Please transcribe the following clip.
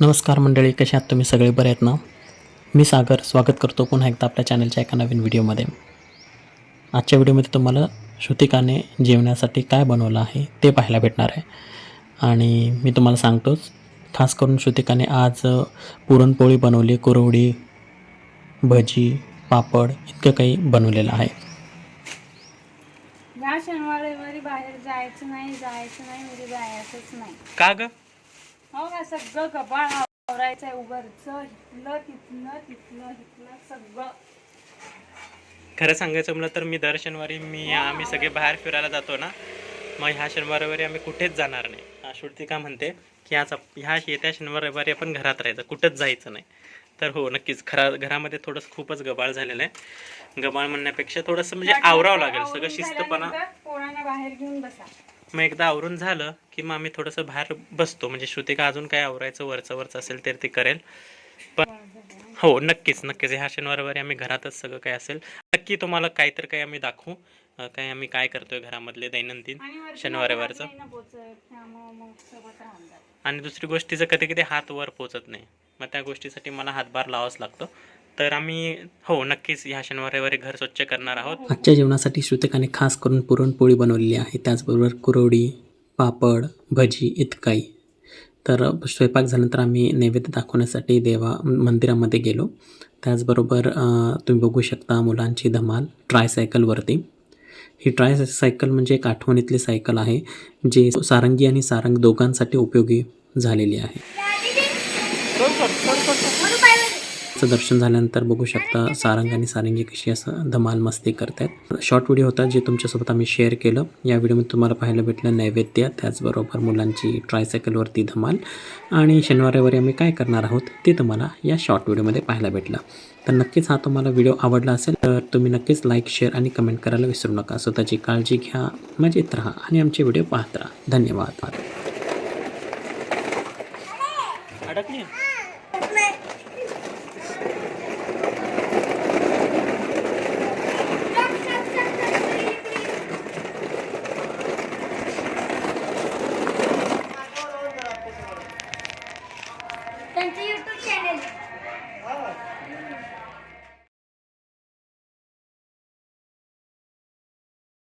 नमस्कार मंडळी कसे आहात तुम्ही? सगळे बरे आहेत ना? मी सागर स्वागत करतो पुन्हा एकदा आपल्या चॅनलच्या एका नवीन व्हिडिओमध्ये आजच्या व्हिडिओमध्ये तुम्हाला श्रुतिकाने जेवण्यासाठी काय बनवलं आहे ते पाहायला भेटणार आहे. आणि मी तुम्हाला सांगतोच खास करून श्रुतिकाने आज पुरणपोळी बनवली कुरवडी भजी पापड इतकं काही बनवलेलं आहे. या शनिवारी बाहेर जायचं नाही जायचं नाही म्हणजे जायचंच नाही. का ग? हो का सगळं कपाळ आवरायचंय उघडचं तिथलं तिथलं सगळं. खरं सांगायचं म्हणलं तर मी दर शनिवारी मी आम्ही सगळे बाहेर फिरायला जातो ना मग ह्या शनिवार रविवारी आम्ही कुठेच जाणार नाही. हा श्रुतिका म्हणते की आज ह्या येत्या शनिवार रविवारी आपण घरात राहायचं कुठंच जायचं नाही. तर हो नक्कीच घरा घरामध्ये थोडंसं खूपच गबाळ झालेलं आहे. गबाळ म्हणण्यापेक्षा थोडंसं म्हणजे आवरावं लागेल सगळं शिस्तपणा. पोरांना बाहेर घेऊन बसा. मग एकदा आवरून झालं की मग आम्ही थोडंसं बाहेर बसतो. म्हणजे श्रुतिका अजून काय आवरायचं वरचं वरचं असेल तर ते करेल. पण हो नक्कीच नक्कीच. ह्या शनिवार रविवारी आम्ही घरातच सगळं काय असेल. नक्की तुम्हाला काय तर काही आम्ही दाखवू. काय आम्ही काय करतोय घरामधले दैनंदिन आणि वरती शनिवार हात रविवारचं नाही ना पोचत त्यामुळं मग सोबत राहून जात. आणि दुसरी गोष्टीचं कधी कधी हात वर पोचत नाही. मग त्या गोष्टीसाठी मला हातभार लावाच लागतो. तर आम्ही हो नक्कीच ह्या शनिवार रविवारी घर स्वच्छ करणार आहोत. आजच्या जेवणासाठी श्रुतिकाने खास करून पुरणपोळी बनवलेली आहे. त्याचबरोबर कुरवडी पापड भजी इतकाही. तर स्वयंपाक झाल्यानंतर आम्ही नैवेद्य दाखवण्यासाठी देवा मंदिरामध्ये गेलो. त्याचबरोबर तुम्ही बघू शकता मुलांची धमाल ट्रायसायकलवरती. ही ट्राय सायकल म्हणजे एक आठवणीतली सायकल आहे जे सारंगी आणि सारंग दोघांसाठी उपयोगी झालेली आहे. चं दर्शन झाल्यानंतर बघू शकता सारंग आणि सारंगी कशी असं धमाल मस्ती करतात शॉर्ट व्हिडिओ होता जे तुमच्यासोबत आम्ही शेअर केलं. या व्हिडिओमध्ये तुम्हाला पाहायला भेटलं नैवेद्य त्याचबरोबर मुलांची ट्रायसायकलवरती धमाल. आणि शनिवार रविवारी आम्ही काय करणार आहोत ते तुम्हाला या शॉर्ट व्हिडिओमध्ये पाहायला भेटलं. तर नक्कीच हा तुम्हाला व्हिडिओ आवडला असेल तर तुम्ही नक्कीच लाईक शेअर आणि कमेंट करायला विसरू नका. स्वतःची काळजी घ्या मजेत राहा आणि आमचे व्हिडिओ पाहत राहा. धन्यवाद. त्यांचं युट्यूब चॅनल